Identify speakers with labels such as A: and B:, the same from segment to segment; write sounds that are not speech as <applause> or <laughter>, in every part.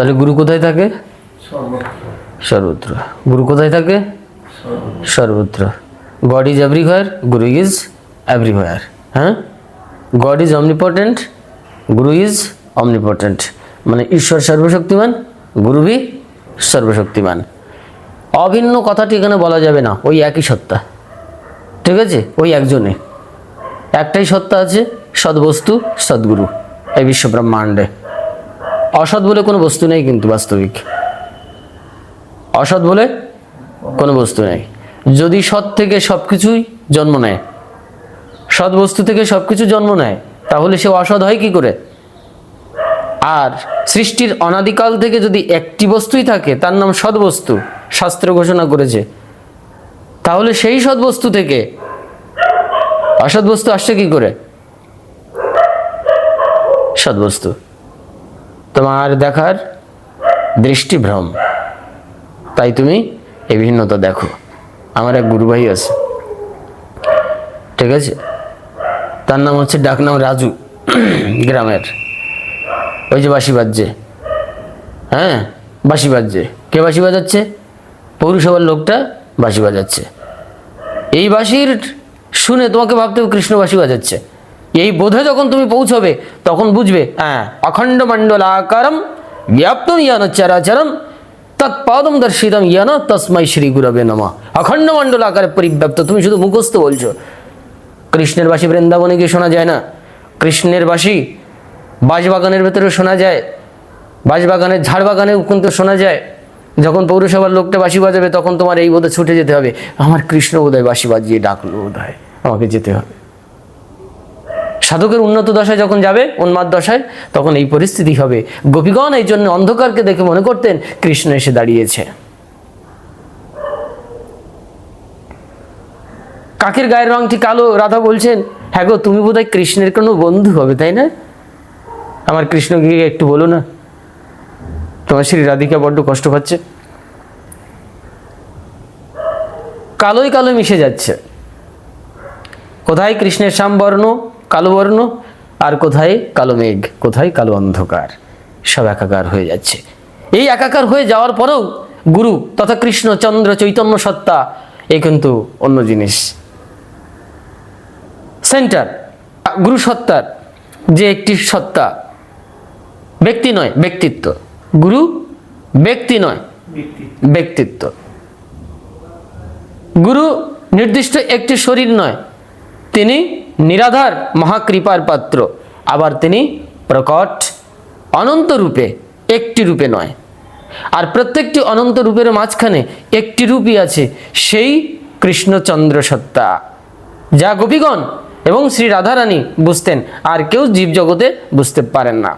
A: তাহলে গুরু কোথায় থাকে?
B: সর্বত্র।
A: গুরু কোথায় থাকে?
B: সর্বত্র।
A: God is everywhere guru is everywhere হ্যাঁ? God is omnipotent guru is omnipotent মানে ঈশ্বর সর্বশক্তিমান গুরু বি সর্বশক্তিমান। অভিন্ন কথাটি এখানে বলা যাবে না, ওই একই সত্তা। ঠিক আছে? ওই একজনে। একটাই সত্তা আছে, সদ্বস্তু, সদ্গুরু, এই বিশ্ব ব্রহ্মাণ্ডে অসৎ বলে কোনো বস্তু নেই কিন্তু বাস্তবিক। অসৎ বলে কোনো বস্তু নেই। যদি সৎ থেকে সব কিছুই জন্ম নেয়, সৎ বস্তু থেকে সব কিছু জন্ম নেয়, তাহলে সে অসৎ হয় কি করে? আর সৃষ্টির অনাদিকাল থেকে যদি একটি বস্তুই থাকে, তার নাম সৎ বস্তু, শাস্ত্র ঘোষণা করেছে, তাহলে সেই সৎ বস্তু থেকে অসৎ বস্তু আসছে কি করে? সৎ বস্তু। তোমার দেখার দৃষ্টিভ্রম। তাই তুমি এই ভিন্নতা দেখো। আমার এক গুরু ভাই আছে। ঠিক আছে? তার নাম হচ্ছে ডাকনাম রাজু। গ্রামের। ওই যে বাঁশি বাজছে। হ্যাঁ? বাঁশি বাজছে। কে বাঁশি বাজাচ্ছে? পৌরসভার লোকটা বাঁশি বাজাচ্ছে। এই বাঁশির শুনে তোমাকে ভাবতে কৃষ্ণ বাঁশি বাজাচ্ছে। এই বোধে যখন তুমি পৌঁছবে তখন বুঝবে হ্যাঁ। অখণ্ড মণ্ডল আকারম ব্যাপ্তম ইয়ান চরাচরম তৎপাদম দর্শিতম ইয়ান তস্মাই শ্রী গুরবে নম। অখণ্ড মণ্ডল আকারে পরিব্যাপ্ত তুমি শুধু মুখস্থ বলছো। কৃষ্ণের বাসী বৃন্দাবনে গিয়ে শোনা যায় না। কৃষ্ণের বাসী বাঁশবাগানের ভেতরে শোনা যায়। বাঁশবাগানের ঝাড় বাগানেও কিন্তু শোনা যায়। যখন পৌরসভার লোকটা বাঁশি বাজাবে তখন তোমার এই বোধে ছুটে যেতে হবে। আমার কৃষ্ণ বোধহয় বাঁশি বাজিয়ে ডাকলো বোধহয়। আমাকে যেতে হবে। সাধকের উন্নত দশায় যখন যাবে, উন্মাদ দশায়, তখন এই পরিস্থিতি হবে। গোপীগণ এই জন্য অন্ধকারকে দেখে মনে করতেন কৃষ্ণ এসে দাঁড়িয়েছে। কাকের গায়ের রংটি কালো? রাধা বলছেন হ্যাঁ গো, তুমি বোধহয় কৃষ্ণের কোনো বন্ধু হবে, তাই না? আমার কৃষ্ণকে একটু বলো না। তোমার শ্রী রাধিকা বড্ড কষ্ট পাচ্ছে। কালোই কালো মিশে যাচ্ছে। কোথায় কৃষ্ণের শ্যামবর্ণ কালো বর্ণ আর কোথায় কালো মেঘ, কোথায় কালো অন্ধকার। সব একাকার হয়ে যাচ্ছে। এই একাকার হয়ে যাওয়ার পরেও গুরু তথা কৃষ্ণ, চন্দ্র, চৈতন্য, সত্তা, এ কিন্তু অন্য জিনিস। সেন্টার, গুরু সত্তার যে একটি সত্তা, ব্যক্তি নয়, ব্যক্তিত্ব। গুরু ব্যক্তি নয়, ব্যক্তিত্ব। গুরু নির্দিষ্ট একটি শরীর নয়, তিনি নিরাধার মহাকৃপার পাত্র। আবার তিনি প্রকট, অনন্ত রূপে একটি রূপে নয়। আর প্রত্যেকটি অনন্ত রূপের মাঝখানে একটি রূপই আছে, সেই কৃষ্ণচন্দ্র সত্তা। যা গোপীগণ এবং শ্রী রাধারানী বুঝতেন, আর কেউ জীবজগতে বুঝতে পারেন না।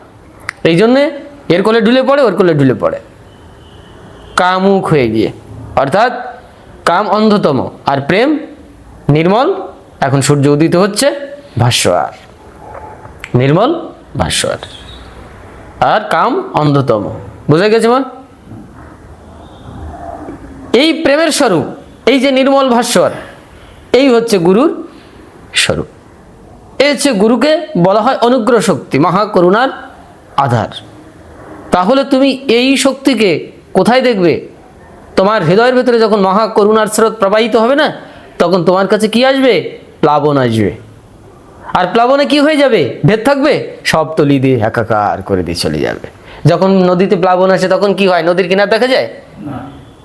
A: এই জন্যে এর কোলে ঢুলে পড়ে, ওর কোলে ঢুলে পড়ে। কামুক হয়ে গিয়ে। অর্থাৎ কাম অন্ধতম, আর প্রেম নির্মল এখন সূর্য উদিত হচ্ছে ভাস্বর। নির্মল ভাস্বর। আর কাম অন্ধতম। বুঝে গেছে মা? এই প্রেমের স্বরূপ, এই যে নির্মল ভাস্বর, এই হচ্ছে গুরুর স্বরূপ। এই হচ্ছে গুরুকে বলা হয় অনুগ্রহ শক্তি, মহাকরুণার আধার। তাহলে তুমি এই শক্তিকে কোথায় দেখবে? তোমার হৃদয়ের ভেতরে যখন মহা করুণার স্রোত প্রবাহিত হবে না, তখন তোমার কাছে কি আসবে? প্লাবন আসবে। আর প্লাবনে কি হয়ে যাবে? ভেদ থাকবে? সব তলি দিয়ে একাকার করে দিয়ে চলে যাবে। যখন নদীতে প্লাবন আসে তখন কি হয়? নদীর কিনার দেখা যায়?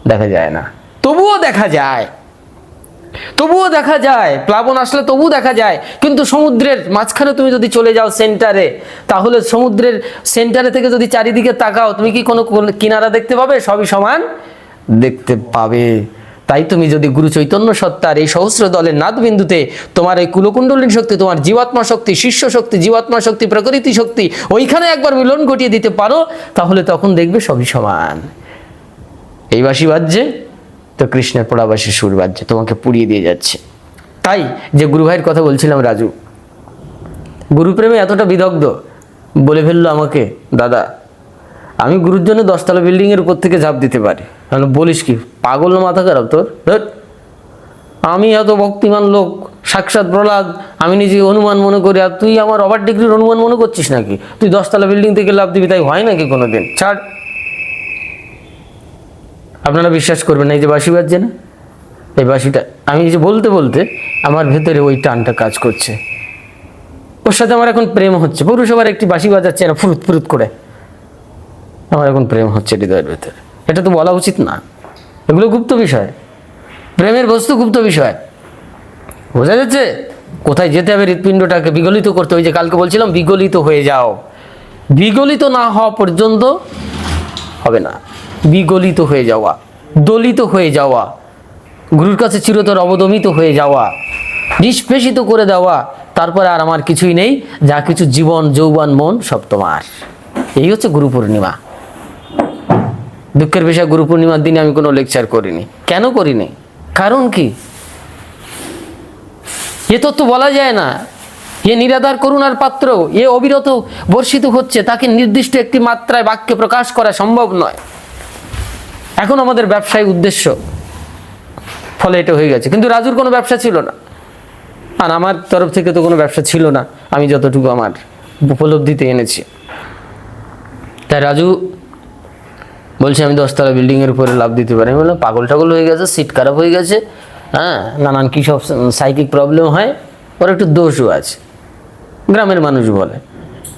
A: দেখা যায় না। তবুও দেখা যায়। তবুও দেখা যায়। প্লাবন আসলে তবুও দেখা যায়। কিন্তু সমুদ্রের মাঝখানে তুমি যদি চলে যাও সেন্টারে তাহলে সমুদ্রের সেন্টারে থেকে যদি চারিদিকে তাকাও তুমি কি কোনো কিনারা দেখতে পাবে? সবই সমান? দেখতে পাবে। তাই তুমি যদি গুরু চৈতন্য সত্তার এই সহস্র দলের নাদবিন্দুতে তোমার এই কুলকুণ্ডলিনী শক্তি, তোমার জীবাত্মা শক্তি, শিষ্য শক্তি, জীবাত্মা শক্তি, প্রকৃতি শক্তি ওইখানে একবার মিলন ঘটিয়ে দিতে পারো, তাহলে তখন দেখবে সবই সমান। এই বাসি বাজছে, তো কৃষ্ণের পোড়াবাসী সুর বাজছে, তোমাকে পুড়িয়ে দিয়ে যাচ্ছে। তাই যে গুরু ভাইয়ের কথা বলছিলাম, রাজু, গুরুপ্রেমে এতটা বিদগ্ধ, বলে ফেলল আমাকে, দাদা আমি গুরুর জন্য দশতলা বিল্ডিংয়ের উপর থেকে ঝাঁপ দিতে পারি। তাহলে বলিস কি, পাগল না মাথা খারাপ তোর। আমি এত ভক্তিমান লোক, সাক্ষাৎ প্রহ্লাদ, আমি নিজে অনুমান মনে করি, আর তুই আমার ওভার ডিগ্রির অনুমান মনে করছিস নাকি? তুই দশতলা বিল্ডিং থেকে লাভ দিবি, তাই হয় নাকি কোনো দিন ছাড়। আপনারা বিশ্বাস করবেন না, এই যে বাঁশি বাজছে না? এই বাঁশিটা, আমি এই যে বলতে বলতে আমার ভেতরে ওই টানটা কাজ করছে। ওর সাথে আমার এখন প্রেম হচ্ছে। পৌরসভার একটি বাঁশি বাজাচ্ছে না ফুরুত ফুরুত করে। আমার এখন প্রেম হচ্ছে হৃদয়ের ভেতরে। এটা তো বলা উচিত না। এগুলো গুপ্ত বিষয়। প্রেমের বস্তু গুপ্ত বিষয়। বোঝা যাচ্ছে? কোথায় যেতে হবে হৃৎপিণ্ডটাকে? বিগলিত করতে ওই যে কালকে বলছিলাম, বিগলিত হয়ে যাও। বিগলিত না হওয়া পর্যন্ত হবে না। বিগলিত হয়ে যাওয়া। দলিত হয়ে যাওয়া। গুরুর কাছে চিরতর অবদমিত হয়ে যাওয়া। নিষ্পেষিত করে দেওয়া। তারপরে আর আমার কিছুই নেই। যা কিছু জীবন, যৌবন, মন, সব তোমার। এই হচ্ছে গুরু পূর্ণিমা। দুঃখের বিষয় গুরু পূর্ণিমার দিনে আমি কোনো লেকচার করিনি। কেন করিনি? কারণ কি? এ তত্ত্ব বলা যায় না। এ নিরাধার করুণার পাত্র, এ অবিরত বর্ষিত হচ্ছে, তাকে নির্দিষ্ট একটি মাত্রায় বাক্যে প্রকাশ করা সম্ভব নয়। এখন আমাদের ব্যবসায়ী উদ্দেশ্য, ফলে এটা হয়ে গেছে। কিন্তু রাজুর কোনো ব্যবসা ছিল না। আর আমার তরফ থেকে তো কোনো ব্যবসা ছিল না। আমি যতটুকু আমার উপলব্ধিতে এনেছি। তাই রাজু বলছে, আমি দশতলা বিল্ডিংয়ের উপরে লাভ দিতে পারি। আমি বললাম, পাগল টাগল হয়ে গেছে সিট খারাপ হয়ে গেছে হ্যাঁ নানান কী সব সাইকিক প্রবলেম হয়, ওর একটু দোষও আছে। গ্রামের মানুষ বলে।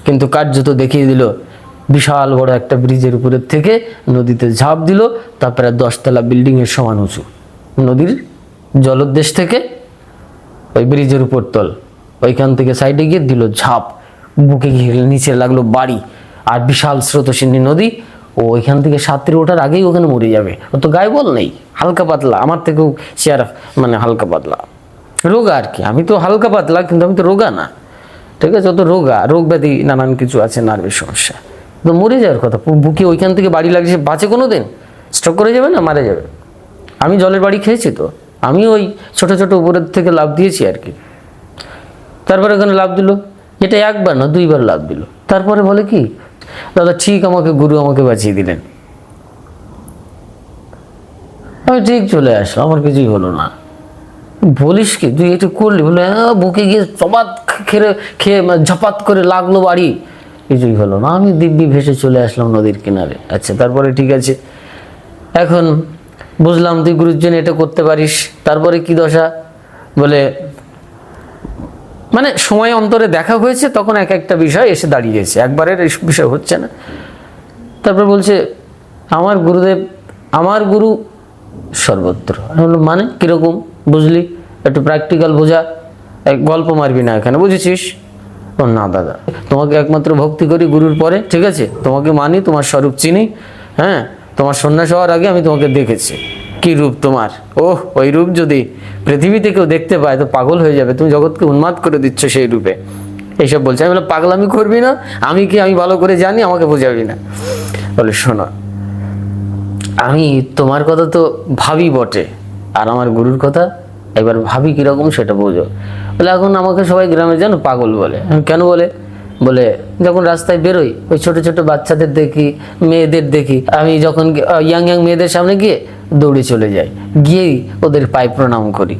A: কিন্তু কার্যত দেখিয়ে দিল, বিশাল বড় একটা ব্রিজের উপরের থেকে নদীতে ঝাঁপ দিল, তারপরে দশতলা বিল্ডিংয়ের সমান উঁচু। নদীর জলোদ্দেশ থেকে ওই ব্রিজের উপর তল, ওইখান থেকে সাইডে গিয়ে দিল ঝাঁপ, বুকে ঘিরে নিচে লাগল বাড়ি, আর বিশাল স্রোতসিনী নদী ও ওইখান থেকে সাঁতরে ওঠার আগেই ওখানে মরে যাবে। ও তো গায়ে বল নেই, হালকা পাতলা। আমার থেকেও চেয়ার মানে হালকা পাতলা। রোগা আর কি। আমি তো হালকা পাতলা, কিন্তু আমি তো রোগা না। ঠিক আছে, ও তো রোগা। রোগ ব্যাধি, নানান কিছু আছে, নার্ভের সমস্যা। তো মরে যাওয়ার কথা। বুকে ওইখান থেকে বাড়ি লাগছে, বাঁচে কোনো দিন স্ট্রোক করে যাবে না মারা যাবে? আমি জলের বাড়ি খেয়েছি তো। আমি ওই ছোট ছোট উপরের থেকে লাভ দিয়েছি আর কি। তারপরে ওখানে লাভ দিল। এটা একবার না, দুইবার লাভ দিল। তারপরে বলে কি দাদা, ঠিক আমাকে গুরু আমাকে বাঁচিয়ে দিলেন। আমি ঠিক চলে আসলাম, আমার কিছুই হলো না। বলিস কি, তুই এটা করলি বলে বুকে গিয়ে চপাত খেয়ে খেয়ে মানে ঝপাত করে লাগল বাড়ি। কিছুই হলো না, আমি দিব্যি ভেসে চলে আসলাম নদীর কিনারে। আচ্ছা তারপরে ঠিক আছে। এখন বুঝলাম তুই গুরুর জন্য এটা করতে পারিস, তারপরে কি দশা? বলে মানে সময় অন্তরে দেখা হয়েছে, তখন এক একটা বিষয় এসে দাঁড়িয়েছে। একবারের এই বিষয় হচ্ছে না। তারপর বলছে, আমার গুরুদেব, আমার গুরু সর্বত্র। মানে? কীরকম? বুঝলি? একটু প্র্যাকটিক্যাল বোঝা। এক গল্প মারবি না এখানে, বুঝেছিস? ও, না দাদা, তোমাকে একমাত্র ভক্তি করি গুরুর পরে, ঠিক আছে? তোমাকে মানি, তোমার স্বরূপ চিনি হ্যাঁ? তোমার সন্ন্যাস হওয়ার আগে আমি তোমাকে দেখেছি। কি রূপ তোমার? ওহ, ওই রূপ যদি পৃথিবীতে কেউ দেখতে পায়, তো পাগল হয়ে যাবে। তুমি জগৎকে উন্মাদ করে দিচ্ছ সেই রূপে। এইসব বলছে। আমি বললাম পাগলামি করবি না? আমি কি, আমি ভালো করে জানি? আমাকে বোঝাবি না? বলে, শোনো, আমি তোমার কথা তো ভাবি বটে। আর আমার গুরুর কথা এবার ভাবি কীরকম সেটা বোঝো। বলে, এখন আমাকে সবাই গ্রামে জানো পাগল বলে। কেন বলে? বলে, যখন রাস্তায় বেরোই, ওই ছোট ছোট বাচ্চাদের দেখি, মেয়েদের দেখি। আমি যখন ইয়াং ইয়াং মেয়েদের সামনে গিয়ে দৌড়ে চলে যাই। গিয়েই ওদের পায়ে প্রণাম করি।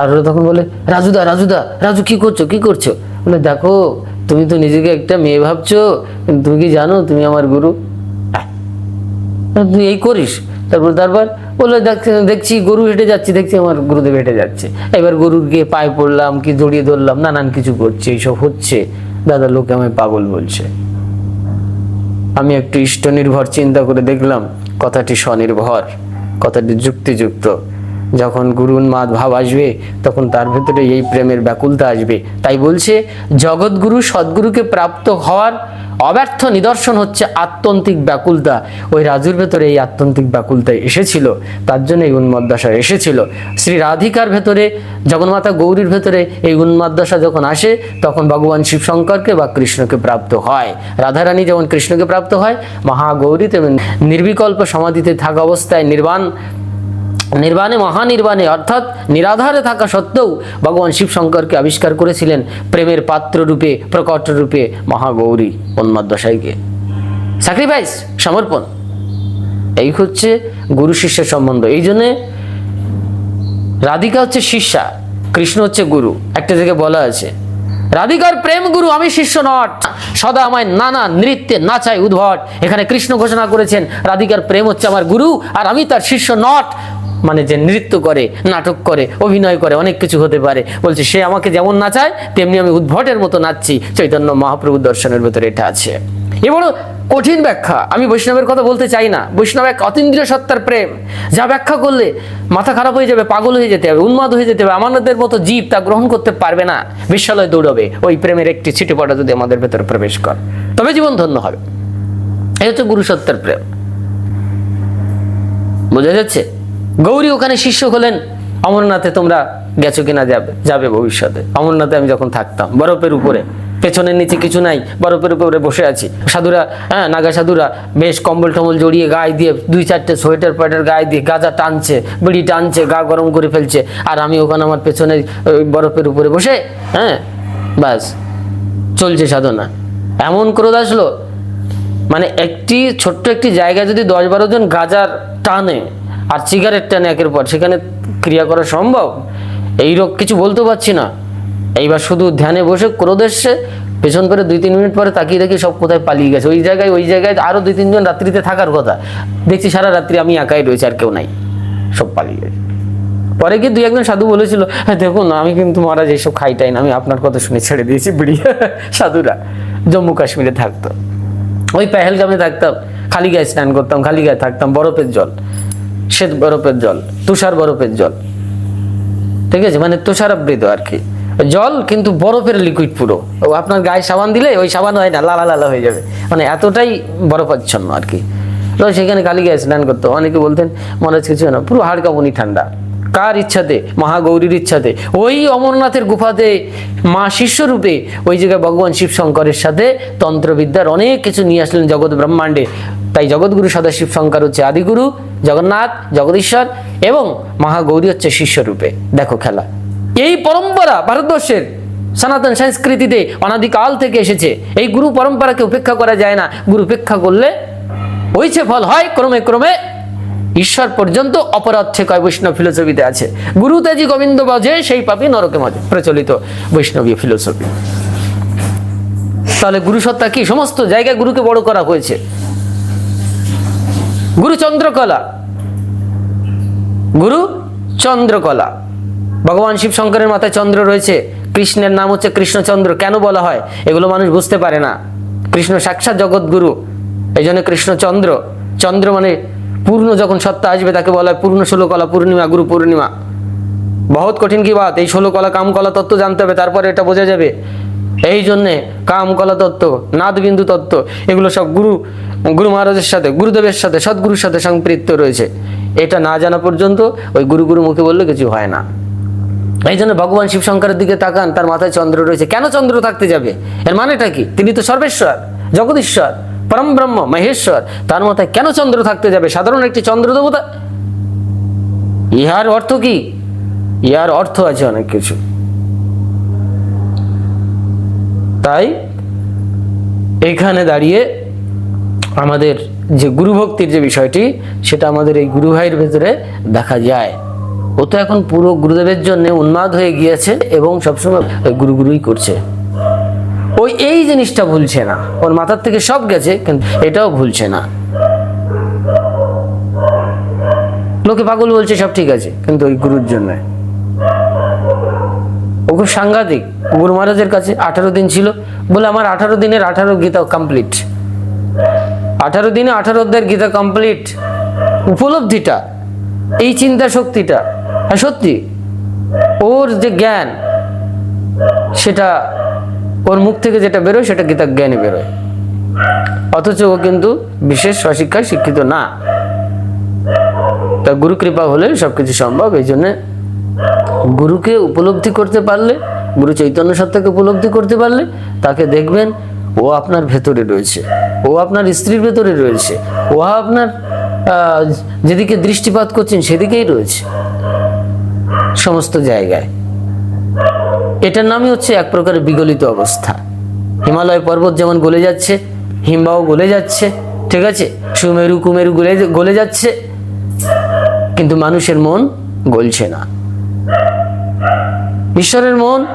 A: আর ওরা তখন বলে, রাজুদা রাজুদা, রাজু কি করছ? কি করছ? বলে, দেখো, তুমি তো নিজেকে একটা মেয়ে ভাবছ। তুমি কি জানো, তুমি আমার গুরু? তুই এই করিস? তারপর তারপর বলল দেখছি গরু হেঁটে যাচ্ছি, দেখছি আমার গুরুদেব হেঁটে যাচ্ছে। এবার গরুর গিয়ে পায়ে পড়লাম, কি জড়িয়ে ধরলাম, নানান কিছু করছে, এইসব হচ্ছে। দাদা লোকে আমায় পাগল বলছে। আমি একটু ইষ্ট নির্ভর চিন্তা করে দেখলাম, কথাটি স্বনির্ভর। কথাটি যুক্তিযুক্ত। যখন গুরু উন্মাদ ভাব আসবে, তখন তার ভেতরে এই প্রেমের ব্যাকুলতা আসবে। তাই বলছে, জগৎগুরু সদ্গুরুকে প্রাপ্ত হওয়ার অব্যর্থ নিদর্শন হচ্ছে আত্যন্তিক ব্যাকুলতা। ওই রাজুর ভেতরে এই আত্যন্তিক ব্যাকুলতা এসেছিল, তার জন্য এই উন্মাদশা এসেছিল। শ্রী রাধিকার ভেতরে, জগন্মাতা গৌরীর ভেতরে এই উন্মাদশা যখন আসে, তখন ভগবান শিবশঙ্করকে বা কৃষ্ণকে প্রাপ্ত হয়। রাধারানী যেমন কৃষ্ণকে প্রাপ্ত হয়, মহাগৌরী তেমন নির্বিকল্প সমাধিতে থাকা অবস্থায় নির্বাণ নির্বাণে, মহানির্বাণে, অর্থাৎ নিরাধারে থাকা সত্ত্বেও ভগবান শিব শঙ্করকে আবিষ্কার করেছিলেন প্রেমের পাত্র রূপে, প্রকট রূপে মহাগৌরী উন্মাদশাইকে স্যাক্রিফাইস সমর্পণ। এই হচ্ছে গুরু শিষ্যের সম্বন্ধ। এই জন্যে রাধিকা হচ্ছে শিষ্যা, কৃষ্ণ হচ্ছে গুরু। একটা জায়গায় বলা আছে, রাধিকার প্রেম গুরু, আমি শিষ্য নট। সদা আমায় নানা নৃত্যে নাচাই উদ্ভট। এখানে কৃষ্ণ ঘোষণা করেছেন, রাধিকার প্রেম হচ্ছে আমার গুরু, আর আমি তার শিষ্য নট। মানে যে নৃত্য করে, নাটক করে, অভিনয় করে, অনেক কিছু হতে পারে। বলছে, সে আমাকে যেমন নাচায়, তেমনি আমি উদ্ভটের মতো নাচছি। চৈতন্য মহাপ্রভু দর্শনের ভেতরে এটা আছে। এ বড় কঠিন ব্যাখ্যা। আমি বৈষ্ণবের কথা বলতে চাই না। বৈষ্ণব এক অতীন্দ্রিয় সত্তার প্রেম। যা ব্যাখ্যা করলে মাথা খারাপ হয়ে যাবে, পাগল হয়ে যেতে হবে, উন্মাদ হয়ে যেতে হবে। আমাদের মতো জীব তা গ্রহণ করতে পারবে না। বিশ্বলয় দৌড়বে। ওই প্রেমের একটি ছিটেপটা যদি আমাদের ভেতরে প্রবেশ কর। তবে জীবন ধন্য হবে। এই হচ্ছে গুরু সত্তার প্রেম। বোঝা যাচ্ছে? গৌরী ওখানে শিষ্য হলেন, অমরনাথে তোমরা গেছো কিনা যাবে যাবে ভবিষ্যতে? অমরনাথে আমি যখন থাকতাম, বরফের উপরে, পেছনের নিচে কিছু নাই, বরফের উপরে বসে আছি। সাধুরা হ্যাঁ নাগা সাধুরা বেশ কম্বল টম্বল জড়িয়ে গায়ে দিয়ে, দুই চারটে সোয়েটার প্যাটার গায়ে দিয়ে গাজা টানছে, বিড়ি টানছে, গা গরম করে ফেলছে। আর আমি ওখানে আমার পেছনে বরফের উপরে বসে হ্যাঁ ব্যাস, চলছে সাধনা। এমন ক্রোধ আসলো মানে একটি, ছোট্ট একটি জায়গায় যদি দশ বারো জন গাজার টানে আর সিগারেট টানে একের পর, সেখানে ক্রিয়া করা সম্ভব? এই রোগ কিছু বলতে পারছি না। এইবার শুধু ধ্যানে বসে এসছে, পেছন করে দুই তিন মিনিট পরে তাকিয়ে দেখি সব কোথায় পালিয়ে গেছে। ওই জায়গায় ওই জায়গায় আরও দুই তিনজন রাত্রিতে থাকার কথা। দেখছি সারা রাত্রি আমি একাই রয়েছে, আর কেউ নাই। সব পালিয়ে গেছে। পরে গিয়ে দুই একজন সাধু বলেছিল হ্যাঁ দেখুন, আমি কিন্তু মহারাজ এইসব খাইটাই না। আমি আপনার কথা শুনে ছেড়ে দিয়েছি, বিড়ি <laughs> সাধুরা। জম্মু কাশ্মীরে থাকতো। ওই পেহেলগামে থাকতাম। খালি গায়ে স্নান করতাম, খালি গায়ে থাকতাম, বরফের জল। শ্বেত বরফের জল, তুষার বরফের জল। ঠিক আছে? মানে তুষারাবৃত আর কি। জল কিন্তু বরফের লিকুইড পুরো। আপনার গায়ে সাবান দিলে ওই সাবান হয় না, লালা লালা হয়ে যাবে। মানে এতটাই বরফাচ্ছন্ন আর কি। তো সেখানে কালী গায়ে স্নান করতো অনেকে বলতেন, মহারাজ, কিছু না। পুরো হাড় কাঁপুনি ঠান্ডা। কার ইচ্ছাতে? মহাগৌরীর ইচ্ছাতে। ওই অমরনাথের গুফাতে মা শিষ্যরূপে ওই জায়গায় ভগবান শিব শঙ্করের সাথে তন্ত্রবিদ্যার অনেক কিছু নিয়ে আসলেন জগৎ ব্রহ্মাণ্ডে। তাই জগৎগুরু সদাশিব শঙ্কর হচ্ছে আদিগুরু। জগন্নাথ, জগদীশ্বর এবং মহাগৌরী হচ্ছে শিষ্যরূপে। দেখো খেলা। এই পরম্পরা ভারতবর্ষের সনাতন সংস্কৃতিতে অনাদিকাল থেকে এসেছে। এই গুরু পরম্পরাকে উপেক্ষা করা যায় না। গুরু উপেক্ষা করলে হইছে ফল, হয় ক্রমে ক্রমে ঈশ্বর পর্যন্ত অপরাধ কয় বৈষ্ণব ফিলোসফিতে আছে। গুরু তেজি গোবিন্দ বাজে, সেই পাপি নরকে মজে প্রচলিত বৈষ্ণবী ফিলোসফি। তাহলে গুরু সত্তা কি? সমস্ত জায়গায় গুরুকে বড় করা হয়েছে। গুরু চন্দ্রকলা গুরু চন্দ্রকলা ভগবান শিব শঙ্করের মাথায় চন্দ্র রয়েছে। কৃষ্ণের নাম হচ্ছে কৃষ্ণচন্দ্র কেন বলা হয়? এগুলো মানুষ বুঝতে পারে না। কৃষ্ণ সাক্ষাৎ জগৎগুরু এই জন্য কৃষ্ণচন্দ্র। চন্দ্র মানে পূর্ণ যখন সত্তা আসবে, তাকে বলা হয় পূর্ণ ষোলো কলা পূর্ণিমা, গুরু পূর্ণিমা। বহুত কঠিন কি বাত? এই ষোলো কলা কাম কলা তত্ত্ব জানতে হবে, তারপরে এটা বোঝা যাবে। এই জন্যে কামকলা তত্ত্ব, নাদবিন্দু তত্ত্ব, এগুলো সব গুরু গুরু মহারাজের সাথে, গুরুদেবের সাথে, সদ্গুরুর সাথে সম্পৃক্ত রয়েছে। এটা না জানা পর্যন্ত ওই গুরু গুরু মুখে বললে কিছু হয় না। এই জন্য ভগবান শিব শঙ্করের দিকে তাকান, তার মাথায় চন্দ্র রয়েছে। কেন চন্দ্র থাকতে যাবে? এর মানেটা কি? তিনি তো সর্বেশ্বর, জগদীশ্বর, পরম ব্রহ্ম, মহেশ্বর। তার মাথায় কেন চন্দ্র থাকতে যাবে? সাধারণ একটি চন্দ্র দেবতা? ইহার অর্থ কি? ইহার অর্থ আছে অনেক কিছু। তাই এখানে দাঁড়িয়ে আমাদের যে গুরুভক্তির যে বিষয়টি, সেটা আমাদের এই গুরু ভাইয়ের ভেতরে দেখা যায়। ও তো এখন পুরো গুরুদেবের জন্য উন্মাদ হয়ে গিয়েছে এবং সবসময় গুরু গুরুই করছে। ওই এই জিনিসটা ভুলছে না। ওর মাথার থেকে সব গেছে, কিন্তু এটাও ভুলছে না। লোকে পাগল বলছে, সব ঠিক আছে, কিন্তু ওই গুরুর জন্য। ও খুব সাংঘাতিক। গুরু মহারাজের কাছে আঠারো দিন ছিল। বলে আমার আঠারো দিনের আঠারো গীতা কমপ্লিট আঠারো দিনে আঠারো অধ্যায়ের গীতা কমপ্লিট উপলব্ধিটা, এই চিন্তা শক্তিটা হ্যাঁ সত্যি, ওর যে জ্ঞান, সেটা ওর মুখ থেকে যেটা বেরোয়, সেটা গীতা জ্ঞানে বেরোয়। অথচ ও কিন্তু বিশেষ স্বশিক্ষায় শিক্ষিত না। তা গুরু কৃপা হলে সবকিছু সম্ভব, এই জন্যে গুরুকে উপলব্ধি করতে পারলে, গুরু চৈতন্য সত্তাকে উপলব্ধি করতে পারলে, তাকে দেখবেন ও আপনার ভেতরে রয়েছে। ও আপনার স্ত্রীর ভেতরে রয়েছে। ও আপনার যেদিকে দৃষ্টিপাত করছেন সেদিকেই রয়েছে। সমস্ত জায়গায়। এটার নামই হচ্ছে এক প্রকারের বিগলিত অবস্থা। হিমালয় পর্বত যেমন গলে যাচ্ছে, হিমবাহ গলে যাচ্ছে, ঠিক আছে? সুমেরু, কুমেরু গলে গলে যাচ্ছে, কিন্তু মানুষের মন গলছে না। ঈশ্বরের মন,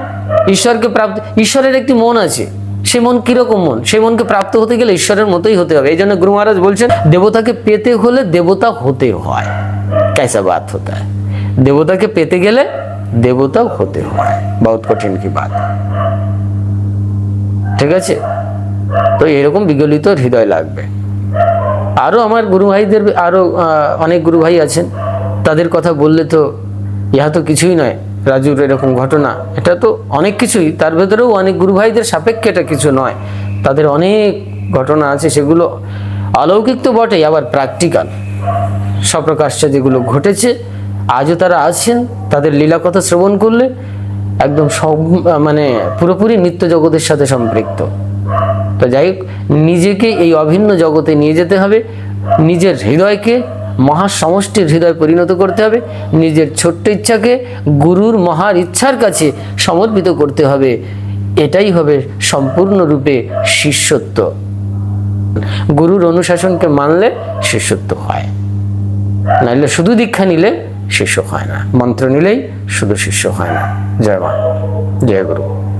A: ঈশ্বরকে প্রাপ্ত, ঈশ্বরের একটি মন আছে। সে মন কীরকম মন? সে মনকে প্রাপ্ত হতে গেলে ঈশ্বরের মতোই হতে হবে। এই জন্য গুরু মহারাজ বলছেন, দেবতাকে পেতে হলে দেবতা হতে হয়। কেসা বাত হতে হয়। দেবতাকে পেতে গেলে দেবতা হতে হয়। বহুত কঠিন কি বাত। ঠিক আছে? তো এরকম বিগলিত হৃদয় লাগবে। আরও আমার গুরু ভাইদের আরও অনেক গুরু ভাই আছেন। তাদের কথা বললে তো ইহা তো কিছুই নয়। রাজুর এরকম ঘটনা, এটা তো অনেক কিছুই। তার ভেতরেও অনেক গুরু ভাইদের সাপেক্ষে এটা কিছু নয়। তাদের অনেক ঘটনা আছে, সেগুলো অলৌকিক তো বটেই, আবার প্র্যাকটিক্যাল স্বপ্রকাশ্যে যেগুলো ঘটেছে, আজও তারা আছেন, তাদের লীলা কথা শ্রবণ করলে একদম সব মানে পুরোপুরি নিত্য জগতের সাথে সম্পৃক্ত। তো যাই হোক, নিজেকে এই অভিন্ন জগতে নিয়ে যেতে হবে, নিজের হৃদয়কে মহা সমষ্টির হৃদয় পরিণত করতে হবে। নিজের ছোট্ট ইচ্ছাকে গুরুর মহার ইচ্ছার কাছে সমর্পিত করতে হবে। এটাই হবে সম্পূর্ণরূপে শিষ্যত্ব। গুরুর অনুশাসনকে মানলে শিষ্যত্ব হয়। নাইলে শুধু দীক্ষা নিলে শিষ্য হয় না। মন্ত্র নিলেই শুধু শিষ্য হয় না। জয় মা। জয় গুরু।